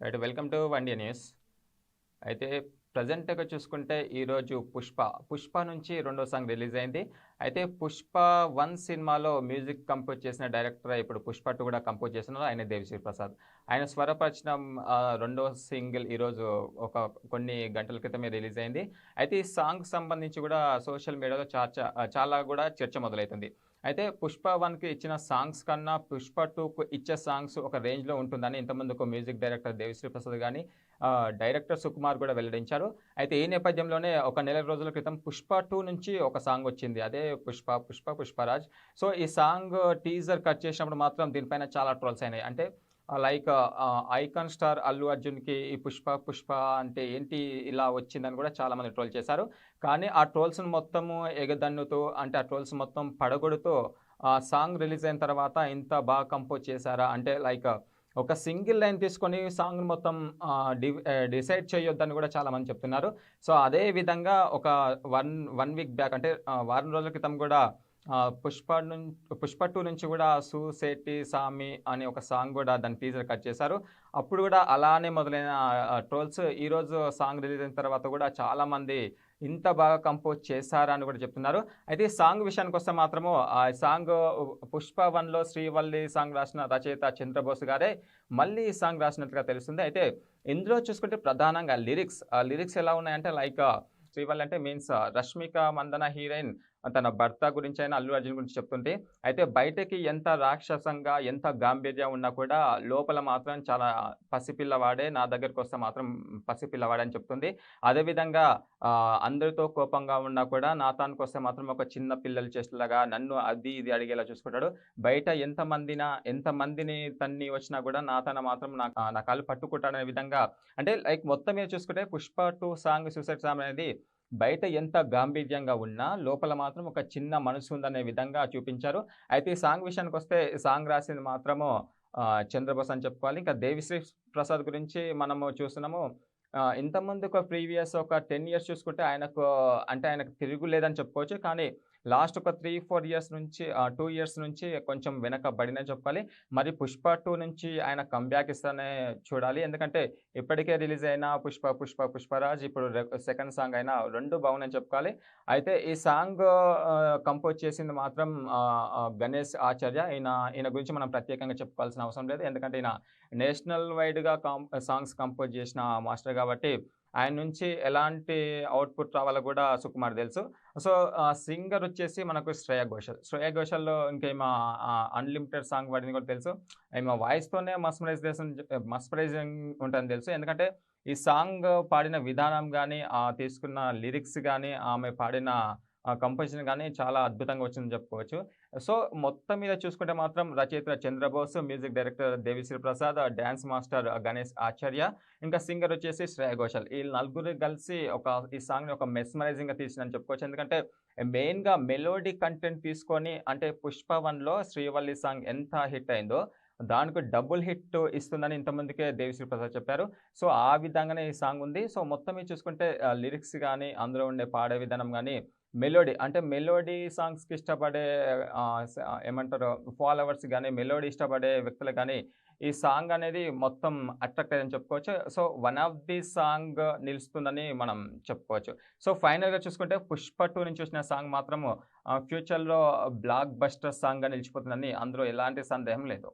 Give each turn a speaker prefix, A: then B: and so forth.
A: Right welcome to one day news. అయితే ప్రజెంట్గా చూసుకుంటే ఈరోజు పుష్ప పుష్ప నుంచి రెండో సాంగ్ రిలీజ్ అయింది. అయితే పుష్ప వన్ సినిమాలో మ్యూజిక్ కంపోజ్ చేసిన డైరెక్టర్ ఇప్పుడు పుష్ప టూ కూడా కంపోజ్ చేస్తున్నారు. ఆయన దేవిశ్రీ ప్రసాద్. ఆయన స్వరపరిచిన రెండవ రెండో సింగిల్ ఈరోజు ఒక కొన్ని గంటల క్రితమే రిలీజ్ అయింది. అయితే ఈ సాంగ్ సంబంధించి కూడా సోషల్ మీడియాలో చర్చ చాలా కూడా చర్చ మొదలవుతుంది అయితే పుష్ప వన్కి ఇచ్చిన సాంగ్స్ కన్నా పుష్ప టూకు ఇచ్చే సాంగ్స్ ఒక రేంజ్లో ఉంటుందని ఇంతకుముందు ఒక మ్యూజిక్ డైరెక్టర్ దేవిశ్రీ ప్రసాద్ కానీ డైరెక్టర్ సుకుమార్ కూడా వెల్లడించారు. అయితే ఈ నేపథ్యంలోనే ఒక నెల రోజుల క్రితం పుష్ప టూ నుంచి ఒక సాంగ్ వచ్చింది. అదే పుష్ప పుష్ప పుష్పరాజ్. సో ఈ సాంగ్ టీజర్ కట్ చేసినప్పుడు మాత్రం దీనిపైన చాలా ట్రోల్స్ అయినాయి. అంటే లైక్ ఐకాన్ స్టార్ అల్లు అర్జున్కి ఈ పుష్ప పుష్ప అంటే ఏంటి ఇలా వచ్చిందని కూడా చాలామంది ట్రోల్ చేశారు. కానీ ఆ ట్రోల్స్ని మొత్తము ఎగదన్నుతూ అంటే ఆ ట్రోల్స్ మొత్తం పడగొడుతూ ఆ సాంగ్ రిలీజ్ అయిన తర్వాత ఇంత బాగా కంపోజ్ చేశారా? అంటే లైక్ ఒక సింగిల్ లైన్ తీసుకొని సాంగ్ మొత్తం డిసైడ్ చేయొద్దని కూడా చాలా మంది చెప్తున్నారు. సో అదే విధంగా ఒక వన్ వన్ వీక్ బ్యాక్ అంటే వారం రోజుల క్రితం కూడా పుష్ప నుంచి పుష్ప టూ నుంచి కూడా సుసేటి సామి అనే ఒక సాంగ్ కూడా దాని టీజర్ కట్ చేశారు. అప్పుడు కూడా అలానే మొదలైన ట్రోల్స్ ఈరోజు సాంగ్ రిలీజ్ అయిన తర్వాత కూడా చాలామంది ఇంత బాగా కంపోజ్ చేశారా అని కూడా చెప్తున్నారు. అయితే సాంగ్ విషయానికి వస్తే మాత్రము ఆ సాంగ్ పుష్ప వన్లో శ్రీవల్లి సాంగ్ రాసిన రచయిత చంద్రబోస్ గారే మళ్ళీ ఈ సాంగ్ రాసినట్టుగా తెలుస్తుంది. అయితే ఇందులో చూసుకుంటే ప్రధానంగా లిరిక్స్ ఆ లిరిక్స్ ఎలా ఉన్నాయంటే లైక్ శ్రీవల్లి అంటే మీన్స్ రష్మిక మందన హీరోయిన్ తన భర్త గురించి అయినా అల్లు అర్జున్ గురించి చెప్తుంటే అయితే బయటకి ఎంత రాక్షసంగా ఎంత గాంభీర్యం ఉన్నా కూడా లోపల మాత్రం చాలా పసిపిల్లవాడే నా దగ్గరకు వస్తే మాత్రం పసిపిల్లవాడే అని చెప్తుంది. అదేవిధంగా అందరితో కోపంగా ఉన్నా కూడా నా తానికి వస్తే మాత్రం ఒక చిన్న పిల్లలు చేసేలాగా నన్ను అది ఇది అడిగేలా చూసుకుంటాడు. బయట ఎంతమందిన ఎంతమందిని తన్ని వచ్చినా కూడా నా తన మాత్రం నా నా కాళ్ళు పట్టుకుంటాడనే విధంగా. అంటే లైక్ మొత్తం మీద చూసుకుంటే Pushpa two song suicide song అనేది బయట ఎంత గాంభీర్యంగా ఉన్నా లోపల మాత్రం ఒక చిన్న మనసు ఉందనే విధంగా చూపించారు. అయితే ఈ సాంగ్ విషయానికి వస్తే సాంగ్ రాసింది మాత్రము చంద్రబోస్ అని చెప్పుకోవాలి. ఇంకా దేవిశ్రీ ప్రసాద్ గురించి మనము చూస్తున్నాము. ఇంతకుముందు ఒక ప్రీవియస్ ఒక టెన్ ఇయర్స్ చూసుకుంటే ఆయనకు అంటే ఆయనకు తిరుగులేదని చెప్పుకోవచ్చు. కానీ లాస్ట్ ఒక త్రీ ఫోర్ ఇయర్స్ నుంచి టూ ఇయర్స్ నుంచి కొంచెం వెనకబడిన చెప్పాలి. మరి పుష్ప టూ నుంచి ఆయన కంబ్యాక్ ఇస్తానే చూడాలి. ఎందుకంటే ఇప్పటికే రిలీజ్ అయిన పుష్ప పుష్ప పుష్పరాజ్ ఇప్పుడు సెకండ్ సాంగ్ అయినా రెండు బాగున్నాయని చెప్పుకోవాలి అయితే ఈ సాంగ్ కంపోజ్ చేసింది మాత్రం గణేష్ ఆచార్య. ఈయన ఈయన గురించి మనం ప్రత్యేకంగా చెప్పుకోవాల్సిన అవసరం లేదు. ఎందుకంటే ఈయన నేషనల్ వైడ్గా కాం సాంగ్స్ కంపోజ్ చేసిన మాస్టర్ కాబట్టి ఆయన నుంచి ఎలాంటి అవుట్పుట్ రావాలో కూడా సుకుమార్ తెలుసు. సో సింగర్ వచ్చేసి మనకు శ్రేయ ఘోషల్. శ్రేయ ఘోషల్లో ఇంకేమో అన్లిమిటెడ్ సాంగ్ పాడింది కూడా తెలుసు. ఏమో వాయిస్తోనే మస్మరైజేషన్ మస్మరైజింగ్ ఉంటుందని తెలుసు. ఎందుకంటే ఈ సాంగ్ పాడిన విధానం కానీ తీసుకున్న లిరిక్స్ కానీ ఆమె పాడిన కంపోజిషన్ కానీ చాలా అద్భుతంగా వచ్చిందని చెప్పుకోవచ్చు. సో మొత్తం మీద చూసుకుంటే మాత్రం రచయిత Chandrabose music director Devisri Prasad dance master Ganesh Acharya ఇంకా సింగర్ వచ్చేసి శ్రేయ ఘోషల్. ఈ నలుగురు కలిసి ఒక ఈ సాంగ్ని ఒక మెస్మరైజింగ్గా తీసిందని చెప్పుకోవచ్చు. ఎందుకంటే మెయిన్గా మెలోడీ కంటెంట్ తీసుకొని అంటే పుష్ప వన్లో శ్రీవల్లి సాంగ్ ఎంత హిట్ అయిందో దానికి డబుల్ హిట్ ఇస్తుందని ఇంతమందికే దేవిశ్రీ ప్రసాద్ చెప్పారు. సో ఆ విధంగానే ఈ సాంగ్ ఉంది. సో మొత్తం మీద చూసుకుంటే లిరిక్స్ కానీ అందులో ఉండే పాడే విధానం కానీ మెలోడీ అంటే మెలోడీ సాంగ్స్కి ఇష్టపడే ఏమంటారు ఫాలోవర్స్ కానీ మెలోడీ ఇష్టపడే వ్యక్తులు కానీ ఈ సాంగ్ అనేది మొత్తం అట్రాక్ట్ అయ్యని చెప్పుకోవచ్చు. So one of the song నిలుస్తుందని మనం చెప్పుకోవచ్చు. సో ఫైనల్గా చూసుకుంటే పుష్ప టూ నుంచి వచ్చిన సాంగ్ మాత్రము ఫ్యూచర్లో బ్లాక్ బస్టర్ సాంగ్గా నిలిచిపోతుందని అందులో ఎలాంటి సందేహం లేదు.